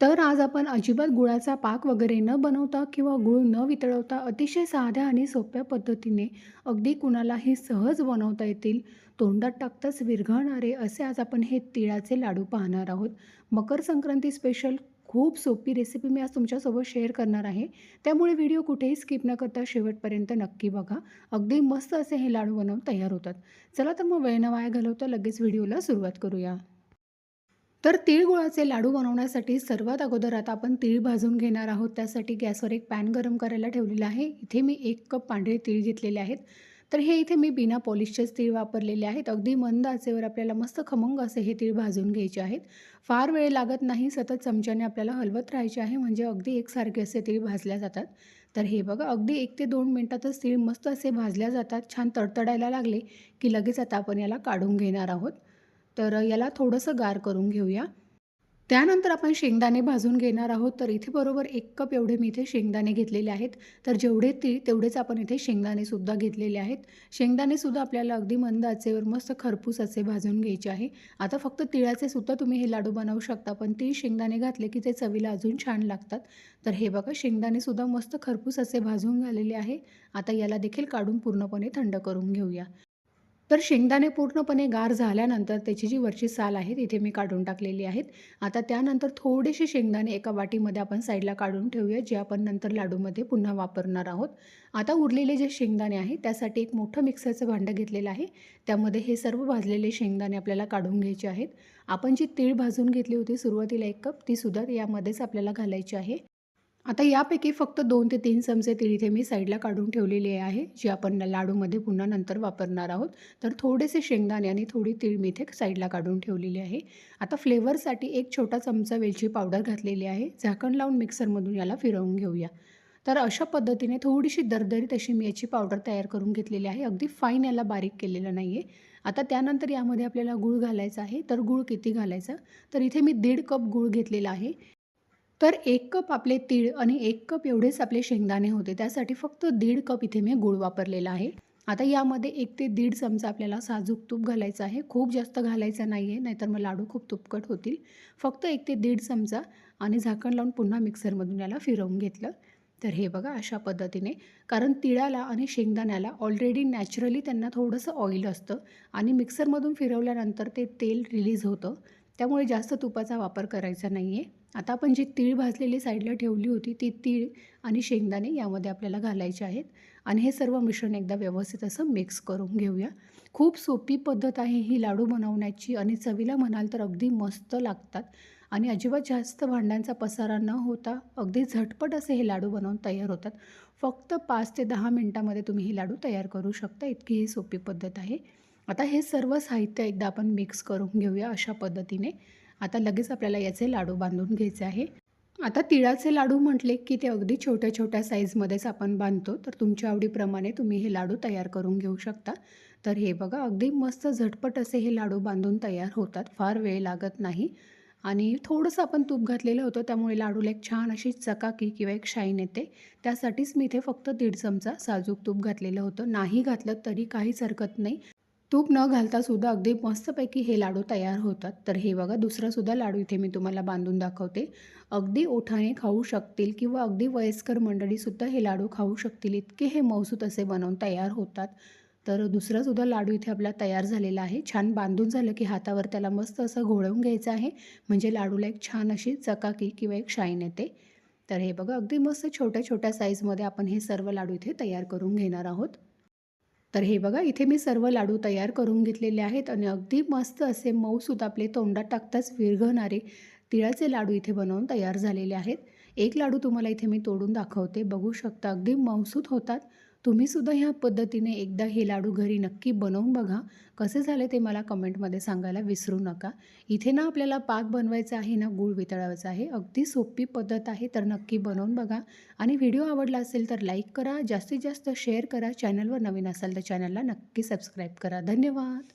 तर आज आपण अजिबात गुळाचा पाक वगैरे न बनवता किंवा गूळ न वितळवता अतिशय साध्या आणि सोप्या पद्धतीने अगदी कुणालाही सहज बनवता येतील. तोंडात टाकताच विरघळणारे असे आज आपण हे तिळाचे लाडू पाहणार आहोत. मकर संक्रांती स्पेशल खूप सोपी रेसिपी मी आज तुमच्यासोबत शेअर करणार आहे. त्यामुळे व्हिडिओ कुठेही स्किप न करता शेवटपर्यंत नक्की बघा. अगदी मस्त असे हे लाडू बनवून तयार होतात. चला तर मग वेळ न वाया घालवता लगेच व्हिडिओला सुरुवात करूया. तर तिळगुळाचे लाडू बनवण्यासाठी सर्वात अगोदर आता आपण तीळ भाजून घेणार आहोत. त्यासाठी गॅसवर एक पॅन गरम करायला ठेवलेला आहे. इथे मी एक कप पांढरे तीळ घेतलेले आहेत. तर हे इथे मी बिना पॉलिशचेच तीळ वापरलेले आहेत. अगदी मंद आचेवर आपल्याला मस्त खमंग असे हे तीळ भाजून घ्यायचे आहेत. फार वेळ लागत नाही सतत चमच्याने आपल्याला हलवत राहायचे आहे. म्हणजे अगदी एकसारखे असे तीळ भाजल्या जातात. तर हे बघा अगदी एक ते दोन मिनटातच तीळ मस्त असे भाजल्या जातात. छान तडतडायला लागले की लगेच आता आपण याला काढून घेणार आहोत. तर याला थोडंसं गार करून घेऊया. त्यानंतर आपण शेंगदाणे भाजून घेणार आहोत. तर इथे बरोबर एक कप एवढे मी इथे शेंगदाणे घेतलेले आहेत. तर जेवढे ते तेवढेच आपण इथे शेंगदाणेसुद्धा घेतलेले आहेत. शेंगदाणेसुद्धा आपल्याला अगदी मंद आचेवर मस्त खरपूस असे भाजून घ्यायचे आहे. आता फक्त तिळाचे सुद्धा तुम्ही हे लाडू बनवू शकता पण ते शेंगदाणे घातले की ते चवीला अजून छान लागतात. तर हे बघा शेंगदाणेसुद्धा मस्त खरपूस असे भाजून झालेले आहे. आता याला देखील काढून पूर्णपणे थंड करून घेऊया. तर शेंगदाणे पूर्णपणे गार झाल्यानंतर त्याची जी वरची साल आहे तिथे मी काढून टाकलेली आहेत. आता त्यानंतर थोडेसे शेंगदाणे एका वाटीमध्ये आपण साईडला काढून ठेवूया जे आपण नंतर लाडूमध्ये पुन्हा वापरणार आहोत. आता उरलेले जे शेंगदाणे आहे त्यासाठी एक मोठं मिक्सरचं भांडं घेतलेलं आहे. त्यामध्ये हे सर्व भाजलेले शेंगदाणे आपल्याला काढून घ्यायचे आहेत. आपण जी तीळ भाजून घेतली होती सुरुवातीला एक कप तीसुद्धा यामध्येच आपल्याला घालायची आहे. आता यापैकी फक्त दोन ते तीन चमचे तीळ इथे मी साईडला काढून ठेवलेले आहे जे आपण लाडूमध्ये पुन्हा नंतर वापरणार आहोत. तर थोडेसे शेंगदाणे आणि थोडी तीळ मी इथे साईडला काढून ठेवलेली आहे. आता फ्लेवरसाठी एक छोटा चमचा वेलची पावडर घातलेली आहे झाकण लावून मिक्सरमधून याला फिरवून घेऊया. तर अशा पद्धतीने थोडीशी दरदरीत अशी मी याची पावडर तयार करून घेतलेली आहे अगदी फाईन याला बारीक केलेलं नाही आहे आता त्यानंतर यामध्ये आपल्याला गूळ घालायचा आहे तर गूळ किती घालायचा? तर इथे मी दीड कप गूळ घेतलेला आहे. तर एक कप आपले तीळ आणि एक कप एवढेच आपले शेंगदाणे होते. त्यासाठी फक्त दीड कप इथे मी गूळ वापरलेला आहे. आता यामध्ये एक ते दीड चमचा आपल्याला साजूक तूप घालायचं आहे. खूप जास्त घालायचं नाही आहे नाहीतर मग लाडू खूप तुपकट होतील. फक्त एक ते दीड चमचा आणि झाकण लावून पुन्हा मिक्सरमधून याला फिरवून घेतलं. तर हे बघा अशा पद्धतीने. कारण तिळाला आणि शेंगदाण्याला ऑलरेडी नॅचरली त्यांना थोडंसं ऑइल असतं आणि मिक्सरमधून फिरवल्यानंतर ते तेल रिलीज होतं. त्यामुळे जास्त तुपाचा वापर करायचा नाही आहे आता आपण जी तीळ भाजलेली साईडला ठेवली होती ती तीळ आणि शेंगदाणे यामध्ये आपल्याला घालायचे आहेत. आणि हे सर्व मिश्रण एकदा व्यवस्थित असं मिक्स करून घेऊया. खूप सोपी पद्धत आहे ही लाडू बनवण्याची आणि चवीला म्हणाल तर अगदी मस्त लागतात. आणि अजिबात जास्त भांड्यांचा पसारा न होता अगदी झटपट असे हे लाडू बनवून तयार होतात. फक्त पाच ते दहा मिनटामध्ये तुम्ही हे लाडू तयार करू शकता. इतकी ही सोपी पद्धत आहे. आता हे सर्व साहित्य एकदा आपण मिक्स करून घेऊया अशा पद्धतीने. आता लगेच आपल्याला याचे लाडू बांधून घ्यायचे आहे. आता तिळाचे लाडू म्हटले की ते अगदी छोट्या छोट्या साईजमध्येच आपण बांधतो. तर तुमच्या आवडीप्रमाणे तुम्ही हे लाडू तयार करून घेऊ शकता. तर हे बघा अगदी मस्त झटपट असे हे लाडू बांधून तयार होतात. फार वेळ लागत नाही. आणि थोडंसं आपण तूप घातलेलं होतं त्यामुळे लाडूला एक छान अशी चकाकी किंवा एक शाईन येते. त्यासाठीच मी इथे फक्त दीड चमचा साजूक तूप घातलेलं होतं. नाही घातलं तरी काहीच हरकत नाही. तूप न घालता सुद्धा अगदी मस्तपैकी हे लाडू तयार होतात. तर हे बघा दुसरासुद्धा लाडू इथे मी तुम्हाला बांधून दाखवते. अगदी ओठाने खाऊ शकतील किंवा अगदी वयस्कर मंडळीसुद्धा हे लाडू खाऊ शकतील. इतके हे मौसूत असे बनवून तयार होतात. तर दुसरासुद्धा लाडू इथे आपला तयार झालेला आहे. छान बांधून झालं की हातावर त्याला मस्त असं घोळवून घ्यायचं आहे. म्हणजे लाडूला एक छान अशी चकाकी किंवा एक शाईन येते. तर हे बघा अगदी मस्त छोट्या छोट्या साईजमध्ये आपण हे सर्व लाडू इथे तयार करून घेणार आहोत. तर हे बघा इथे मी सर्व लाडू तयार करून घेतलेले आहेत आणि अगदी मस्त असे मऊसूत आपले तोंडात टाकताच विरघळणारे तिळाचे लाडू इथे बनवून तयार झालेले आहेत. एक लाडू तुम्हाला इथे मी तोडून दाखवते. बघू शकता अगदी मऊसूत होतात. तुम्हीसुद्धा ह्या पद्धतीने एकदा हे लाडू घरी नक्की बनवून बघा. कसे झाले ते मला कमेंटमध्ये सांगायला विसरू नका. इथे ना आपल्याला पाक बनवायचा आहे ना गूळ वितळायचा आहे. अगदी सोपी पद्धत आहे तर नक्की बनवून बघा. आणि व्हिडिओ आवडला असेल तर लाईक करा जास्तीत जास्त शेअर करा. चॅनलवर नवीन असाल तर चॅनलला नक्की सबस्क्राईब करा. धन्यवाद.